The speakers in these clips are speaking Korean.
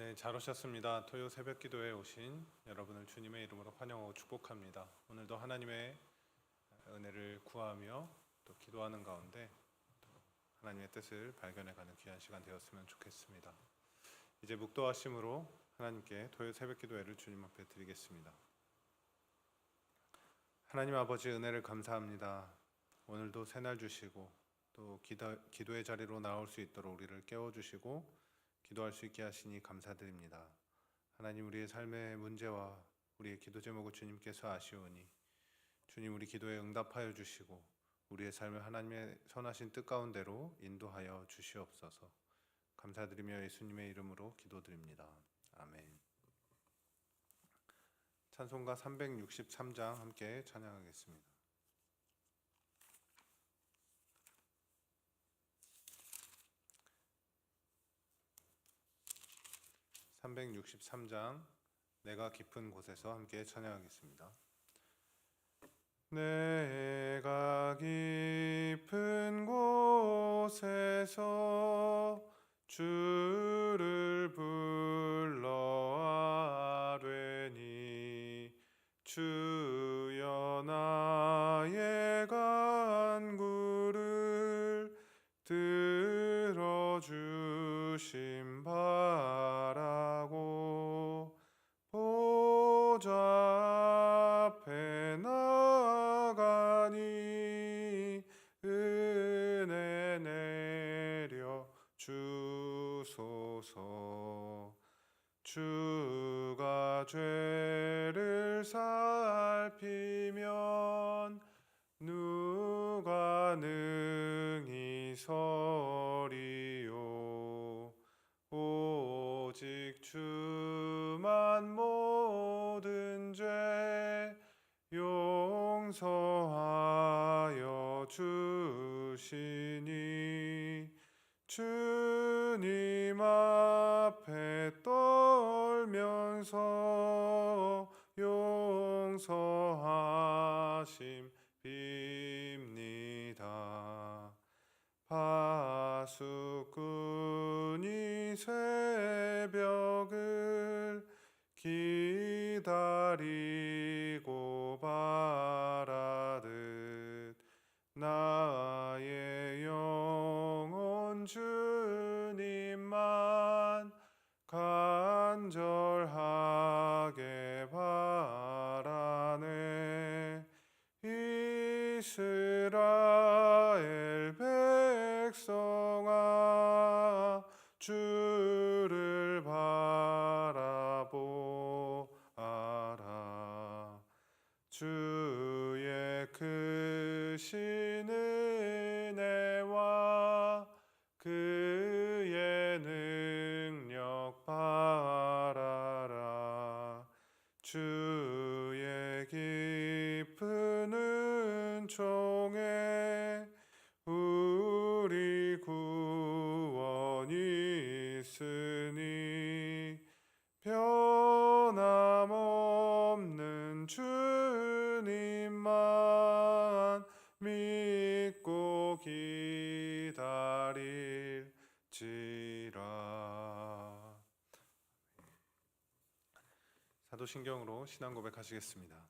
네, 잘 오셨습니다. 토요 새벽 기도에 오신 여러분을 주님의 이름으로 환영하고 축복합니다. 오늘도 하나님의 은혜를 구하며 또 기도하는 가운데 또 하나님의 뜻을 발견해가는 귀한 시간 되었으면 좋겠습니다. 이제 묵도하심으로 하나님께 토요 새벽 기도회를 주님 앞에 드리겠습니다. 하나님 아버지 은혜를 감사합니다. 오늘도 새날 주시고 또 기도, 기도의 자리로 나올 수 있도록 우리를 깨워 주시고 기도할 수 있게 하시니 감사드립니다. 하나님 우리의 삶의 문제와 우리의 기도 제목을 주님께서 아시오니 주님 우리 기도에 응답하여 주시고 우리의 삶을 하나님의 선하신 뜻 가운데로 인도하여 주시옵소서. 감사드리며 예수님의 이름으로 기도드립니다. 아멘. 찬송가 363장 함께 찬양하겠습니다. 363장 내가 깊은 곳에서 함께 찬양하겠습니다. 내가 깊은 곳에서 주를 불러 아뢰니 주 주가 죄를 살피면 누가 능히 서리요? 오직 주만 모든 죄 용서하여 주시니 주님 앞에 떨면서 용서하심 빕니다. 파수꾼이 새벽을 기다리 이스라엘 백성아 주를 바라보아라. 주의 크신 은총에 우리 구원이 있으니 변함없는 주님만 믿고 기다릴지라 사도신경으로 신앙 고백하시겠습니다.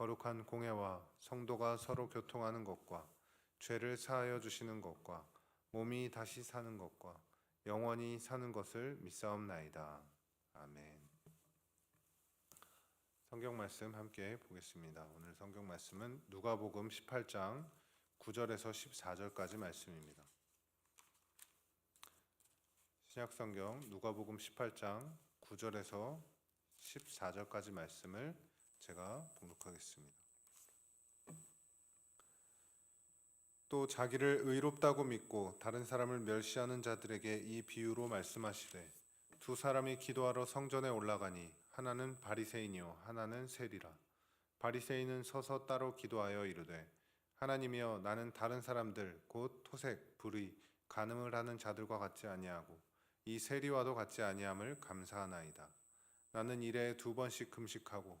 거룩한 공예와 성도가 서로 교통하는 것과 죄를 사하여 주시는 것과 몸이 다시 사는 것과 영원히 사는 것을 믿사옵나이다. 아멘. 성경 말씀 함께 보겠습니다. 오늘 성경 말씀은 누가복음 18장 9절에서 14절까지 말씀입니다. 신약 성경 누가복음 18장 9절에서 14절까지 말씀을 제가 봉독하겠습니다. 또 자기를 의롭다고 믿고 다른 사람을 멸시하는 자들에게 이 비유로 말씀하시되 두 사람이 기도하러 성전에 올라가니 하나는 바리새인이요 하나는 세리라 바리새인은 서서 따로 기도하여 이르되 하나님이여 나는 다른 사람들 곧 토색 불의 간음을 하는 자들과 같지 아니하고 이 세리와도 같지 아니함을 감사하나이다 나는 일에 두 번씩 금식하고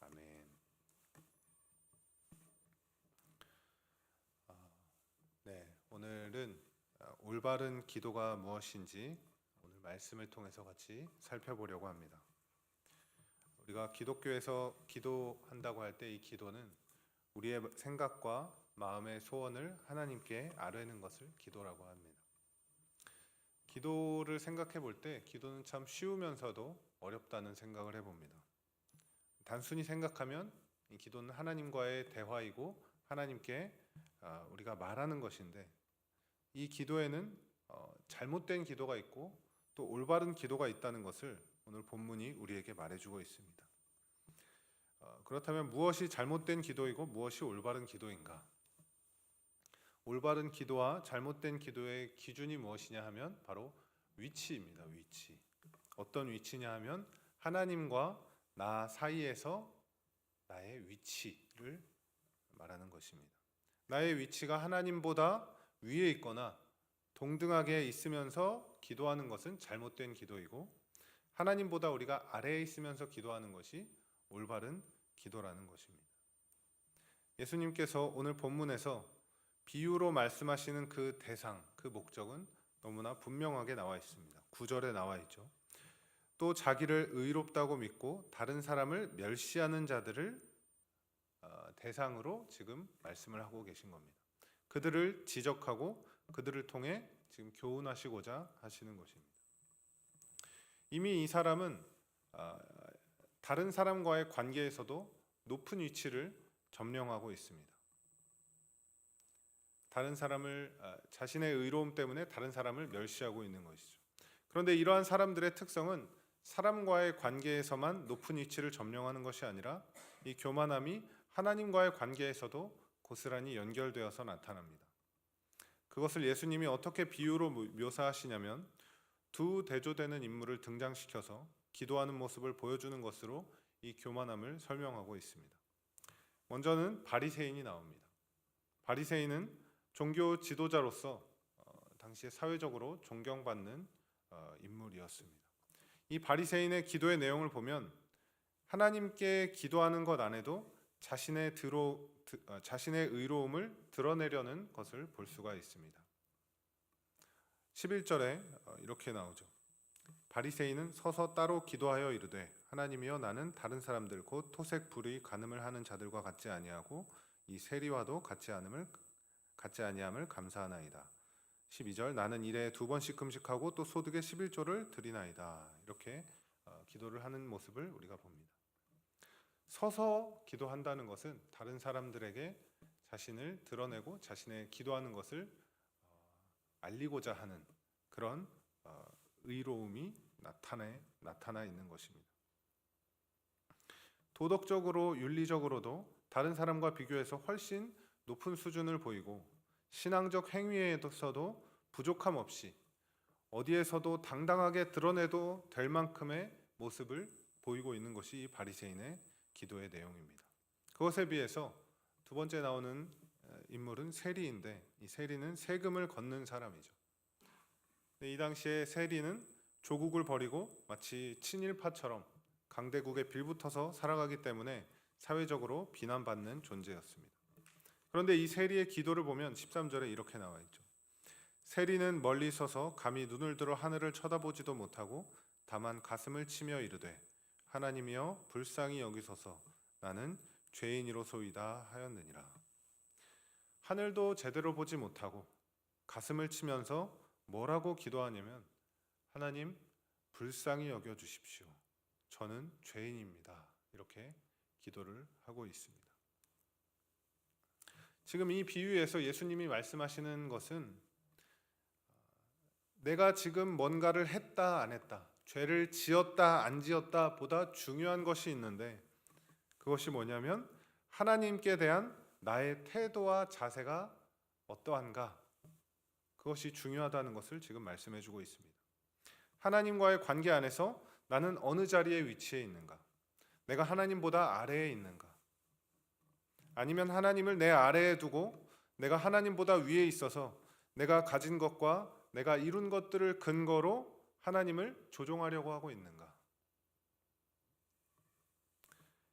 아멘. 아, 네, 오늘은 아, 올바른 기도가 무엇인지 오늘 말씀을 통해서 같이 살펴보려고 합니다. 우리가 기독교에서 기도한다고 할 때 이 기도는 우리의 생각과 마음의 소원을 하나님께 아뢰는 것을 기도라고 합니다. 기도를 생각해 볼 때 기도는 참 쉬우면서도 어렵다는 생각을 해봅니다. 단순히 생각하면 이 기도는 하나님과의 대화이고 하나님께 아, 우리가 말하는 것인데 이 기도에는 어, 잘못된 기도가 있고 또 올바른 기도가 있다는 것을 오늘 본문이 우리에게 말해주고 있습니다. 어, 그렇다면 무엇이 잘못된 기도이고 무엇이 올바른 기도인가? 올바른 기도와 잘못된 기도의 기준이 무엇이냐 하면 바로 위치입니다. 위치. 어떤 위치냐 하면 하나님과 나 사이에서 나의 위치를 말하는 것입니다. 나의 위치가 하나님보다 위에 있거나 동등하게 있으면서 기도하는 것은 잘못된 기도이고 하나님보다 우리가 아래에 있으면서 기도하는 것이 올바른 기도라는 것입니다. 예수님께서 오늘 본문에서 비유로 말씀하시는 그 대상, 그 목적은 너무나 분명하게 나와 있습니다. 구절에 나와 있죠. 또 자기를 의롭다고 믿고 다른 사람을 멸시하는 자들을 어, 대상으로 지금 말씀을 하고 계신 겁니다. 그들을 지적하고 그들을 통해 지금 교훈하시고자 하시는 것입니다. 이미 이 사람은 아, 다른 사람과의 관계에서도 높은 위치를 점령하고 있습니다. 다른 사람을 아, 자신의 의로움 때문에 다른 사람을 멸시하고 있는 것이죠. 그런데 이러한 사람들의 특성은 사람과의 관계에서만 높은 위치를 점령하는 것이 아니라 이 교만함이 하나님과의 관계에서도 고스란히 연결되어서 나타납니다. 그것을 예수님이 어떻게 비유로 묘사하시냐면 두 대조되는 인물을 등장시켜서 기도하는 모습을 보여주는 것으로 이 교만함을 설명하고 있습니다. 먼저는 바리새인이 나옵니다. 바리새인은 종교 지도자로서 어, 당시에 사회적으로 존경받는 어, 인물이었습니다. 이 바리새인의 기도의 내용을 보면 하나님께 기도하는 것 안에도 자신의 드로, 어, 자신의 의로움을 드러내려는 것을 볼 수가 있습니다. 11절에 어, 이렇게 나오죠. 바리새인은 서서 따로 기도하여 이르되 하나님이여 나는 다른 사람들 곧 토색 불의 간음을 하는 자들과 같지 아니하고 이 세리와도 같지 않음을 같지 아니함을 감사하나이다. 12절 나는 일에 두 번씩 금식하고 또 소득의 11조를 드리나이다. 이렇게 어, 기도를 하는 모습을 우리가 봅니다. 서서 기도한다는 것은 다른 사람들에게 자신을 드러내고 자신의 기도하는 것을 어, 알리고자 하는 그런 어, 의로움이 나타내 나타나 있는 것입니다. 도덕적으로 윤리적으로도 다른 사람과 비교해서 훨씬 높은 수준을 보이고 신앙적 행위에서도 부족함 없이 어디에서도 당당하게 드러내도 될 만큼의 모습을 보이고 있는 것이 이 바리새인의 기도의 내용입니다. 그것에 비해서 두 번째 나오는 인물은 세리인데 이 세리는 세금을 걷는 사람이죠. 이 당시에 세리는 조국을 버리고 마치 친일파처럼 강대국에 빌붙어서 살아가기 때문에 사회적으로 비난받는 존재였습니다. 그런데 이 세리의 기도를 보면 13절에 이렇게 나와 있죠. 세리는 멀리 서서 감히 눈을 들어 하늘을 쳐다보지도 못하고 다만 가슴을 치며 이르되 하나님이여 불쌍히 여기소서 나는 죄인이로소이다 하였느니라. 하늘도 제대로 보지 못하고 가슴을 치면서 뭐라고 기도하냐면 하나님 불쌍히 여겨 주십시오. 저는 죄인입니다. 이렇게 기도를 하고 있습니다. 지금 이 비유에서 예수님이 말씀하시는 것은 내가 지금 뭔가를 했다 안 했다, 죄를 지었다 안 지었다 보다 중요한 것이 있는데 그것이 뭐냐면 하나님께 대한 나의 태도와 자세가 어떠한가 그것이 중요하다는 것을 지금 말씀해 주고 있습니다. 하나님과의 관계 안에서 나는 어느 자리에 위치해 있는가? 내가 하나님보다 아래에 있는가? 아니면 하나님을 내 아래에 두고 내가 하나님보다 위에 있어서 내가 가진 것과 내가 이룬 것들을 근거로 하나님을 조종하려고 하고 있는가?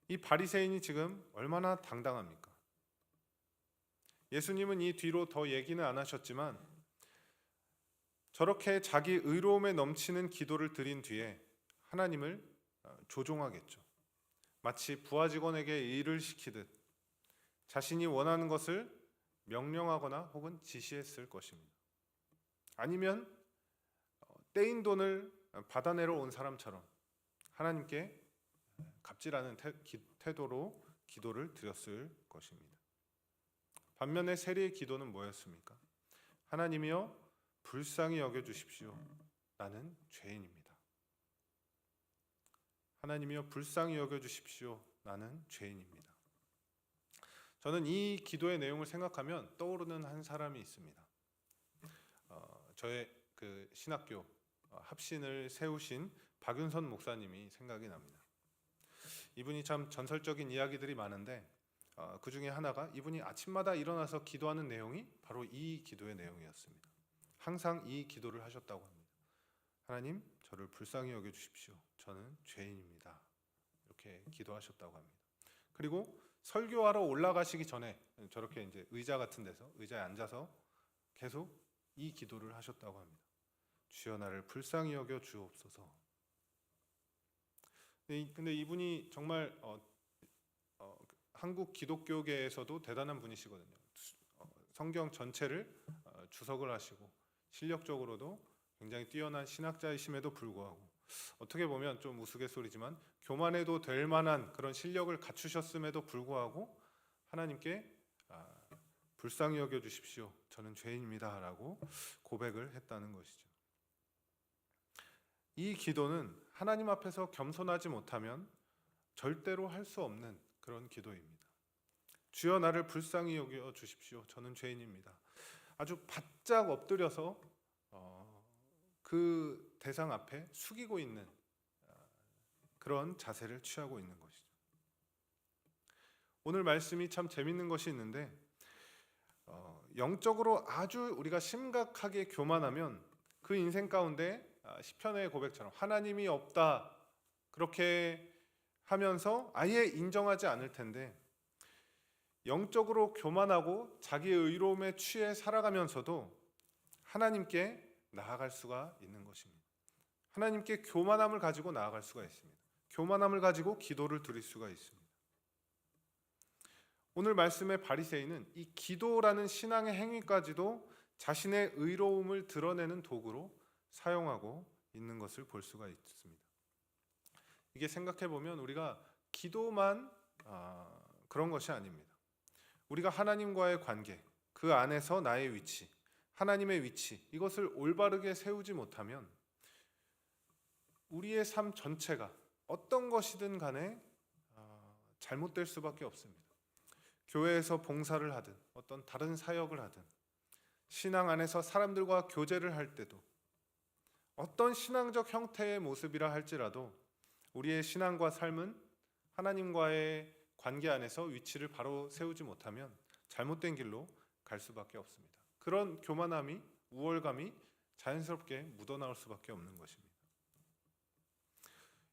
이 바리새인이 지금 얼마나 당당합니까? 예수님은 이 뒤로 더 얘기는 안 하셨지만 저렇게 자기 의로움에 넘치는 기도를 드린 뒤에 하나님을 어, 조종하겠죠. 마치 부하 직원에게 일을 시키듯 자신이 원하는 것을 명령하거나 혹은 지시했을 것입니다. 아니면 어, 떼인 돈을 받아내러 온 사람처럼 하나님께 갑질하는 태도로 기도를 드렸을 것입니다. 반면에 세리의 기도는 뭐였습니까? 하나님이여 불쌍히 여겨 주십시오. 나는 죄인입니다. 하나님이여 불쌍히 여겨 주십시오. 나는 죄인입니다. 저는 이 기도의 내용을 생각하면 떠오르는 한 사람이 있습니다. 어, 저의 그 신학교 어, 합신을 세우신 박윤선 목사님이 생각이 납니다. 이분이 참 전설적인 이야기들이 많은데 어, 그 중에 하나가 이분이 아침마다 일어나서 기도하는 내용이 바로 이 기도의 내용이었습니다. 항상 이 기도를 하셨다고 합니다. 하나님, 저를 불쌍히 여겨 주십시오. 저는 죄인입니다. 이렇게 기도하셨다고 합니다. 그리고 설교하러 올라가시기 전에 저렇게 이제 의자 같은 데서 의자에 앉아서 계속 이 기도를 하셨다고 합니다. 주여 나를 불쌍히 여겨 주옵소서. 근데 이분이 정말 어, 어, 한국 기독교계에서도 대단한 분이시거든요. 어, 성경 전체를 어, 주석을 하시고 실력적으로도 굉장히 뛰어난 신학자이심에도 불구하고 어떻게 보면 좀 우스갯소리지만 교만해도 될 만한 그런 실력을 갖추셨음에도 불구하고 하나님께 아, 불쌍히 여겨 주십시오. 저는 죄인입니다라고 고백을 했다는 것이죠. 이 기도는 하나님 앞에서 겸손하지 못하면 절대로 할 수 없는 그런 기도입니다. 주여 나를 불쌍히 여겨 주십시오. 저는 죄인입니다. 아주 바짝 엎드려서 어, 그 대상 앞에 숙이고 있는 어, 그런 자세를 취하고 있는 것이죠. 오늘 말씀이 참 재밌는 것이 있는데 어, 영적으로 아주 우리가 심각하게 교만하면 그 인생 가운데 아, 시편의 고백처럼 하나님이 없다 그렇게 하면서 아예 인정하지 않을 텐데 영적으로 교만하고 자기의 의로움에 취해 살아가면서도 하나님께 나아갈 수가 있는 것입니다. 하나님께 교만함을 가지고 나아갈 수가 있습니다. 교만함을 가지고 기도를 드릴 수가 있습니다. 오늘 말씀의 바리새인은 이 기도라는 신앙의 행위까지도 자신의 의로움을 드러내는 도구로 사용하고 있는 것을 볼 수가 있습니다. 이게 생각해 보면 우리가 기도만 아, 그런 것이 아닙니다. 우리가 하나님과의 관계, 그 안에서 나의 위치, 하나님의 위치, 이것을 올바르게 세우지 못하면 우리의 삶 전체가 어떤 것이든 간에 아, 잘못될 수밖에 없습니다. 교회에서 봉사를 하든 어떤 다른 사역을 하든 신앙 안에서 사람들과 교제를 할 때도 어떤 신앙적 형태의 모습이라 할지라도 우리의 신앙과 삶은 하나님과의 관계 안에서 위치를 바로 세우지 못하면 잘못된 길로 갈 수밖에 없습니다. 그런 교만함이 우월감이 자연스럽게 묻어나올 수밖에 없는 것입니다.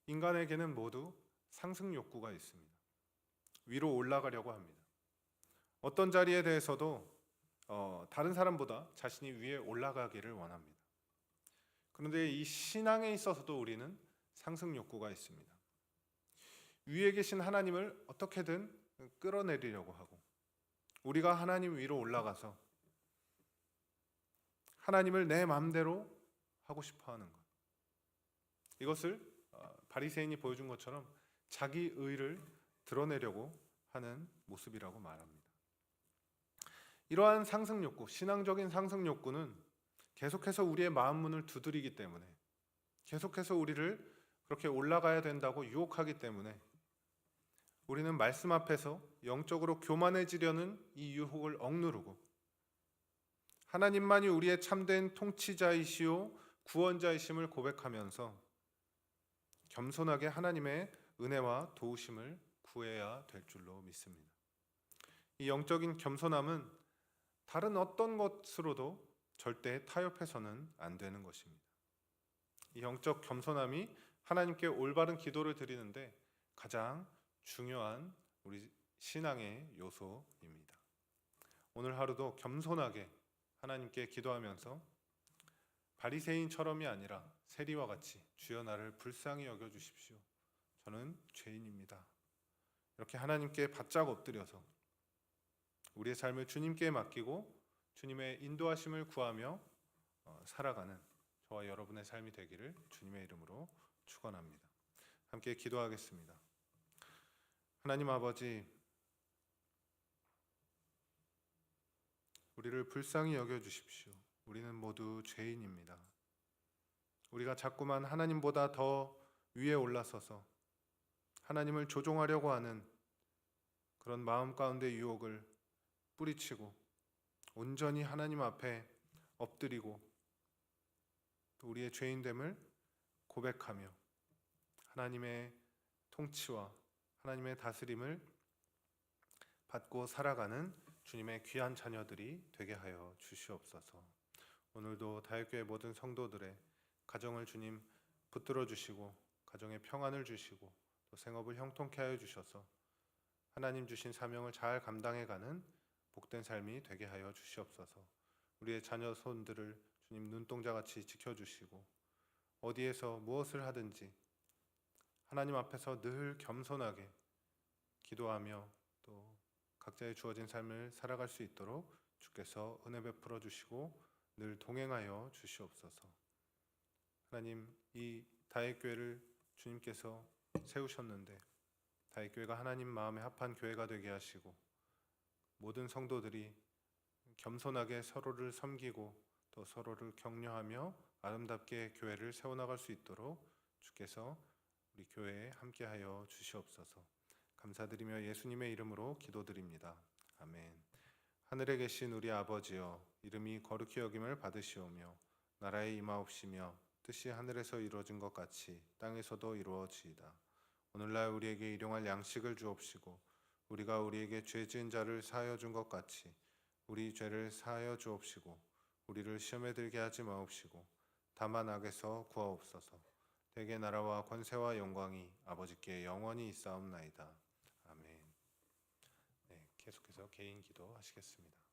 인간에게는 모두 상승 욕구가 있습니다. 위로 올라가려고 합니다. 어떤 자리에 대해서도 어, 다른 사람보다 자신이 위에 올라가기를 원합니다. 그런데 이 신앙에 있어서도 우리는 상승 욕구가 있습니다. 위에 계신 하나님을 어떻게든 끌어내리려고 하고 우리가 하나님 위로 올라가서 하나님을 내 마음대로 하고 싶어 하는 것. 이것을 어, 바리새인이 보여준 것처럼 자기 의를 드러내려고 하는 모습이라고 말합니다. 이러한 상승 욕구, 신앙적인 상승 욕구는 계속해서 우리의 마음 문을 두드리기 때문에 계속해서 우리를 그렇게 올라가야 된다고 유혹하기 때문에 우리는 말씀 앞에서 영적으로 교만해지려는 이 유혹을 억누르고 하나님만이 우리의 참된 통치자이시오 구원자이심을 고백하면서 겸손하게 하나님의 은혜와 도우심을 구해야 될 줄로 믿습니다. 이 영적인 겸손함은 다른 어떤 것으로도 절대 타협해서는 안 되는 것입니다. 이 영적 겸손함이 하나님께 올바른 기도를 드리는데 가장 중요한 우리 신앙의 요소입니다. 오늘 하루도 겸손하게 하나님께 기도하면서 바리새인처럼이 아니라 세리와 같이 주여 나를 불쌍히 여겨 주십시오. 저는 죄인입니다. 이렇게 하나님께 바짝 엎드려서 우리의 삶을 주님께 맡기고 주님의 인도하심을 구하며 어, 살아가는 저와 여러분의 삶이 되기를 주님의 이름으로 축원합니다. 함께 기도하겠습니다. 하나님 아버지 우리를 불쌍히 여겨 주십시오. 우리는 모두 죄인입니다. 우리가 자꾸만 하나님보다 더 위에 올라서서 하나님을 조종하려고 하는 그런 마음 가운데 유혹을 뿌리치고 온전히 하나님 앞에 엎드리고 또 우리의 죄인됨을 고백하며 하나님의 통치와 하나님의 다스림을 받고 살아가는 주님의 귀한 자녀들이 되게 하여 주시옵소서. 오늘도 다육교회 모든 성도들의 가정을 주님 붙들어 주시고 가정에 평안을 주시고 또 생업을 형통케 하여 주셔서 하나님 주신 사명을 잘 감당해 가는 복된 삶이 되게 하여 주시옵소서. 우리의 자녀 손들을 주님 눈동자같이 지켜 주시고 어디에서 무엇을 하든지 하나님 앞에서 늘 겸손하게 기도하며 또 각자의 주어진 삶을 살아갈 수 있도록 주께서 은혜 베풀어 주시고 늘 동행하여 주시옵소서. 하나님 이 다윗 교회를 주님께서 세우셨는데 다윗 교회가 하나님 마음에 합한 교회가 되게 하시고 모든 성도들이 겸손하게 서로를 섬기고 또 서로를 격려하며 아름답게 교회를 세워나갈 수 있도록 주께서 우리 교회에 함께하여 주시옵소서. 감사드리며 예수님의 이름으로 기도드립니다. 아멘. 하늘에 계신 우리 아버지여 이름이 거룩히 여김을 받으시오며 나라의 임하옵시며 뜻이 하늘에서 이루어진 것 같이 땅에서도 이루어지이다. 오늘날 우리에게 일용할 양식을 주옵시고 우리가 우리에게 죄 지은 자를 사하여 준 것 같이 우리 죄를 사하여 주옵시고 우리를 시험에 들게 하지 마옵시고 다만 악에서 구하옵소서. 대개 나라와 권세와 영광이 아버지께 영원히 있사옵나이다. 아멘. 네, 계속해서 개인 기도 하시겠습니다.